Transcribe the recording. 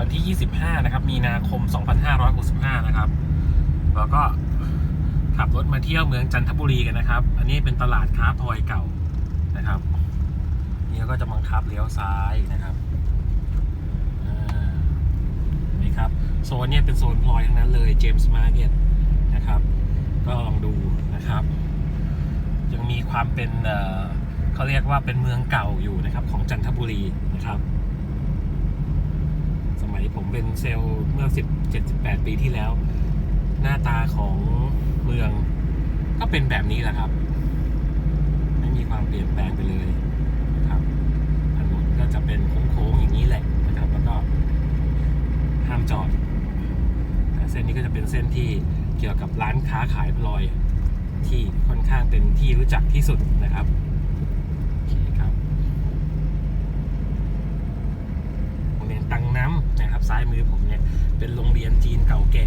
วันที่ 25 นะครับ มีนาคม 2565 นะครับ แล้วก็ขับรถมาเที่ยวเมืองจันทบุรีกันนะครับ อันนี้เป็นตลาดค้าพลอยเก่านะครับนี่ก็จะบังคับเลี้ยวซ้ายนะครับอ่านี่ครับ โซนเนี้เป็นโซนพลอยทั้งนั้นเลยเจมส์มาร์เก็ตนะครับ ก็ลองดูนะครับ ยังมีความเป็นเขาเรียกว่าเป็นเมืองเก่าอยู่นะครับ ของจันทบุรีนะครับ ผมเป็นเซลล์เมื่อ10 78ปีที่แล้ว หน้าตาของเมืองก็เป็นแบบนี้แหละครับ ไม่มีความเปลี่ยนแปลงไปเลยนะครับถนนก็จะเป็นโค้งๆอย่างนี้แหละนะครับ แล้วก็ห้ามจอดแต่เส้นนี้ก็จะเป็นเส้นที่เกี่ยวกับร้านค้าขายพลอย ที่ค่อนข้างเป็นที่รู้จักที่สุดนะครับโอเคครับโรงเรียนตังน้ำนะครับ ซ้ายมือผมเนี่ยเป็นโรงเรียนจีนเก่าแก่